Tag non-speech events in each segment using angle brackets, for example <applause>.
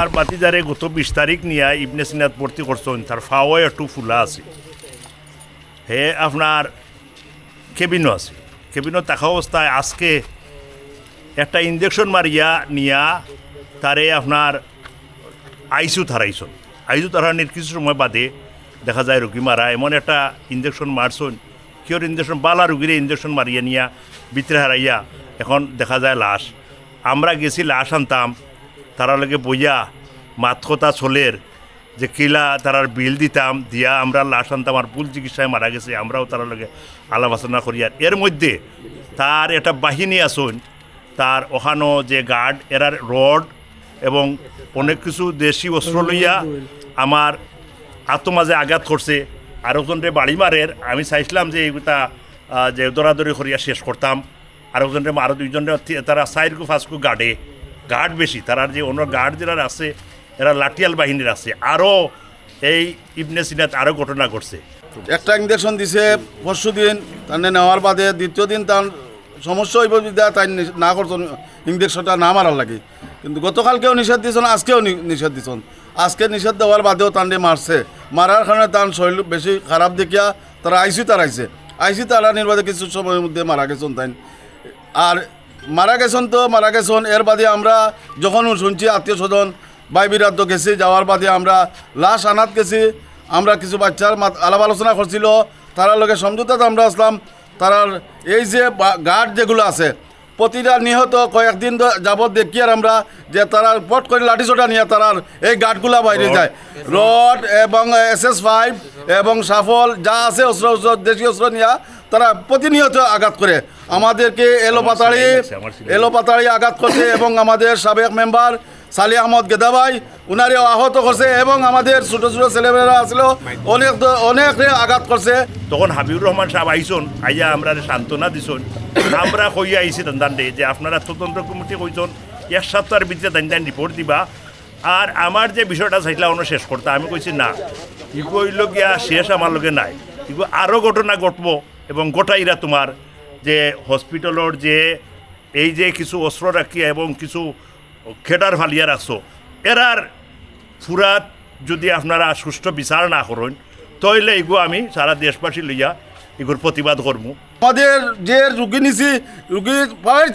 আর বাতিদারে গত বিশ তারিখ নিয়ে ইবনে সিনাত ভর্তি করছেন তার ফাওয়া একটু ফুলা আছে হে আপনার কেবিনও আছে কেবিনও থাকা অবস্থায় আজকে একটা ইঞ্জেকশন মারিয়া নিয়া তারে আপনার আইসিউ থারাইছন আইসিউ থারানির কিছু সময় বাদে দেখা যায় রুগী মারা এমন একটা ইঞ্জেকশন মারছন কিয়র ইঞ্জেকশন বালা রুগীরে ইঞ্জেকশন মারিয়া নিয়া ভিতরে হারাইয়া এখন দেখা যায় লাশ। আমরা গেছি লাশ আনতাম তারা লগে বইয়া মাত কথা চলের, যে কিলা তারার বিল দিতাম, দিয়া আমরা লাশ আনতাম আর ভুল চিকিৎসায় মারা গেছে, আমরাও তার লগে আলাপ আলোচনা করি। আর এর মধ্যে তার একটা বাহিনী আসুন তার ওখানো যে গার্ড, এরার রড এবং অনেক কিছু দেশি অস্ত্র লইয়া আমার আত্মমাঝে আঘাত করছে। আর একজনরে বাড়ি মারের, আমি চাইছিলাম যে এইটা যে দৌড়াদৌড়ি করিয়া শেষ করতাম। আর একজনরে আরও দুইজনরে তারা সাইডকু ফাঁসকু গার্ডে গার্ড বেশি, তারার যে অন্য গার্ড যারা আছে, এরা লাঠিয়াল বাহিনীর আছে। আরও এই ইবনে সিনাত আরও ঘটনা ঘটছে। একটা ইঞ্জেকশন দিছে, পরশু দিন তানে নেওয়ার বাদে দ্বিতীয় দিন তার সমস্যা হইব বিদ্যা তাই নি- করছেন ইঞ্জেকশনটা না মারার লাগে। কিন্তু গতকালকেও নিষেধ দিয়েছেন, আজকেও নিষেধ দিয়েছেন। আজকে নিষেধ দেওয়ার বাদেও তান্ডে মারছে। মারার কারণে তার শরীর বেশি খারাপ দেখিয়া তারা আইসি তারাইছে আইসি তারানির বাদে কিছু সময়ের মধ্যে মারা গেছেন তাই। আর মারা গেছেন তো, মারা গেছেন। এর বাদে আমরা যখন শুনছি আত্মীয় স্বজন বাই বিরাদ্দ গেছি, যাওয়ার বাদে আমরা লাশ আনাত গেছি। আমরা কিছু বাচ্চার আলাপ আলোচনা করছিল। তারা লগে সমঝোতাতে আমরা আসলাম। তারার এই যে গার্ড যেগুলো আছে প্রতিটা নিহত কয়েকদিন যাবৎ দেখি আর আমরা যে তারা পট করে লাঠি চোটা নিয়ে তারার এই গার্ডগুলা বাইরে যায় রড এবং এস এস ফাইভ এবং সাফল যা আছে অস্ত্র অস্ত্র দেশীয় অস্ত্র নিয়ে তারা প্রতিনিয়ত আঘাত করে আমাদেরকে এলোপাতাড়ি। এলোপাতাড়ি আঘাত করছে <coughs> এবং আমাদের সাবেক মেম্বার সালি আহমদ গেদাবাই, উনারেও আহত করছে এবং আমাদের ছোটো ছোটো ছেলেমেয়েরা আসলেও অনেক অনেক আঘাত করছে। তখন হাবিবুর রহমান সাহেব আইসন, আইয়া আমরা সান্ত্বনা দিছন আমরা কইয়া আইছি দান্ডে যে আপনারা তদন্ত কমিটি কইছন এক সপ্তাহের ভিতরে দান রিপোর্ট দিবা। আর আমার যে বিষয়টা চাইছিলাম অন্য শেষ করতে। আমি কইছি, না, ইগো গিয়া শেষ আমার লগে নাই। ইগো আরও ঘটনা ঘটব এবং গোটাইরা তোমার যে হসপিটালের যে এই যে কিছু অস্ত্র রাখিয়া এবং কিছু খেডার ফালিয়া রাখছো এরার ফুরাত যদি আপনারা সুষ্ঠু বিচার না করেন তইলে এগুলো আমি সারা দেশবাসী লইয়া এগুর প্রতিবাদ করব আমাদের যে রুগী নিছি রুগীর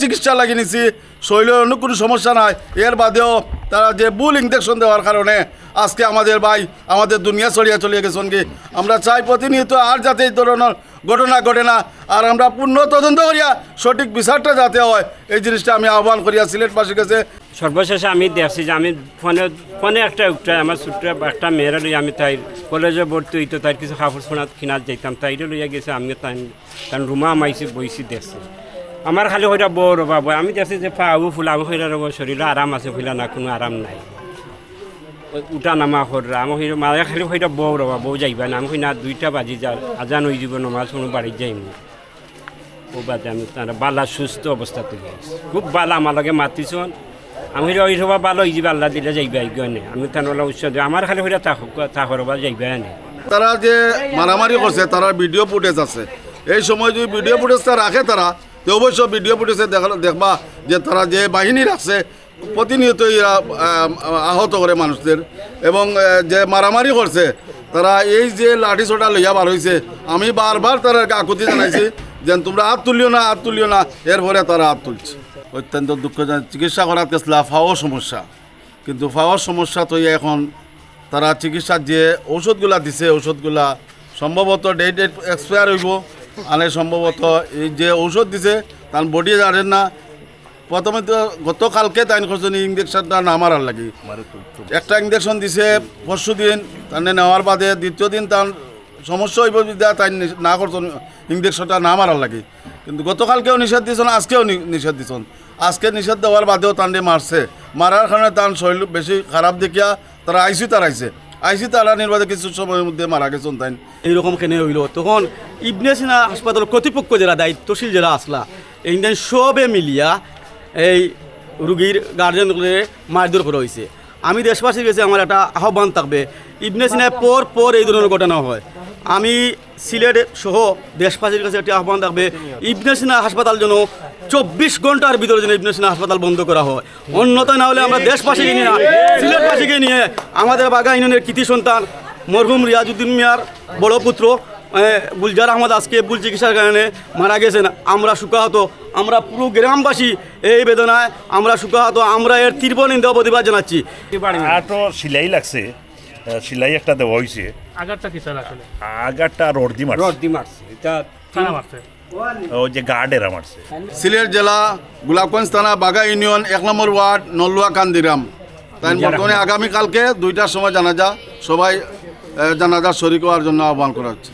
চিকিৎসা লাগিয়ে নিছি শরীরের অন্য কোনো সমস্যা নাই এর বাদেও তারা যে বুল ইঞ্জেকশন দেওয়ার কারণে আজকে আমাদের ভাই আমাদের দুনিয়া ছড়িয়ে চলিয়ে গেছেন কি? আমরা চাই প্রতিনিয়ত আর যাতে এই ধরনের ঘটনা ঘটে না, আর আমরা পূর্ণ তদন্ত করিয়া সঠিক বিচারটা যাতে হয়, এই জিনিসটা আমি আহ্বান করিয়া সিলেটবাসীর কাছে সর্বশেষে আমি দেখছি যে আমি ফোনে ফোনে একটা উঠে, আমার ছোট্ট একটা মেয়েরা লইয়া আমি তাই কলেজে ভর্তি হইতো তাই কিছু কাপড় সোনাত কিনাত যাইতাম তাইরে লইয়া গেছে আমি তাই তার রুমা মাইছি, বইছি দেখছি। আমার খালি হইটা বউ রবা বই আমি দেখছি যে পা আবু ফুলা আমি হইরা রব শরীরে আরাম আছে, ফুলা না কোনো আরাম নাই। উঠা নামা হররা আমি হইরা মাঝে খালি হইটা বউ রবা বউ যাইবা না। আমি না দুইটা বাজি যা, আজান হয়ে যাব, নমাজ কোনো বাড়ি যাইম। ও বাদে আমি তার বালা সুস্থ অবস্থাতে গেছি খুব বালা আমার লগে মাতিছন আমি ওই সবা ভালো হয়ে যাবে, আল্লাহ দিলে যাইবা গনে আমি তার উৎস দিই আমার খালি হইরা তা করবা যাইবা এনে। তারা যে মারামারি করছে তারা ভিডিও ফুটেজ আছে। এই সময় যদি ভিডিও ফুটেজটা রাখে তারা তো অবশ্য ভিডিও দেখা- দেখবা যে তারা যে বাহিনী রাখছে প্রতিনিয়ত এরা আহত করে মানুষদের। এবং যে মারামারি করছে, তারা এই যে লাঠি ছোটা লইয়া বার হয়েছে আমি বারবার তারা আকুতি জানাইছি যে তোমরা হাত তুলিও না, হাত তুলিও না। এরপরে তারা হাত তুলছে। অত্যন্ত দুঃখজনক। চিকিৎসা করার গেছিলা, ফাও সমস্যা। কিন্তু ফাওয়ার সমস্যা তো এখন তারা চিকিৎসার যে ঔষধগুলা দিছে, ঔষধগুলা সম্ভবত ডেট এক্সপায়ার হইব। আনে সম্ভবত এই যে ঔষধ দিছে তার বডি জানেন না। প্রথমে তো গতকালকে তাই করছেন ইঞ্জেকশনটা না মারার লাগি। একটা ইঞ্জেকশন দিছে পরশু দিন তানে নেওয়ার বাদে দ্বিতীয় দিন তার সমস্যা হইব বিদ্যা তাই নি- করছেন ইঞ্জেকশনটা না মারার লাগে। কিন্তু গতকালকেও নিষেধ দিয়েছেন আজকেও নিষেধ দিয়েছেন। আজকে নিষেধ দেওয়ার বাদেও তান্ডে মারছে। মারার কারণে তার শরীর বেশি খারাপ দেখিয়া তারা আইসি তারাইছে আইসি। তারানির বাদে কিছু সময়ের মধ্যে মারা গেছেন, তাই এইরকম কেন হইল? তখন ইবনে সিনা হাসপাতাল কর্তৃপক্ষ যারা দায়িত্বশীল যারা আসলা এইদিন সবে মিলিয়া এই রুগীর গার্জেনগুলো মারধর করা হয়েছে আমি দেশবাসীর কাছে আমার একটা আহ্বান থাকবে, ইবনে সিনায় পর পর এই ধরনের ঘটনা হয়। আমি সিলেট সহ দেশবাসীর কাছে একটি আহ্বান থাকবে, ইবনে সিনা হাসপাতাল যেন চব্বিশ ঘণ্টার ভিতরে যেন ইবনে সিনা হাসপাতাল বন্ধ করা হয়। অন্যথায় না হলে আমরা দেশবাসীকে নিয়ে সিলেটবাসীকে নিয়ে আমাদের বাগা ইউনিয়নের কৃতি সন্তান মরহুম রিয়াজুদ্দিন মিয়ার বড় পুত্র গুলজার আহমদ আজকে ভুল চিকিৎসার কারণে মারা গেছেন। আমরা সুখাহত আমরা পুরো গ্রামবাসী এই বেদনায় আমরা সুখাহত আমরা এর তীব্র নিন্দা প্রতিবাদ জানাচ্ছি। তো সিলাই লাগছে সিলাই একটা দেওয়া হয়েছে আগারটা কি স্যার আসলে? আগারটা রডদি মারছে। রদ্দি মারছে এটা মারছে ওই গার্ড মারছে সিলেট জেলা গোলাপগঞ্জ থানা বাগা ইউনিয়ন এক নম্বর ওয়ার্ড নলুয়া কান্দিরাম। তাই বর্তমানে আগামীকালকে দুইটার সময় জানাজা সবাই জানাজা শরীর শরিক হওয়ার জন্য আহ্বান করা হচ্ছে।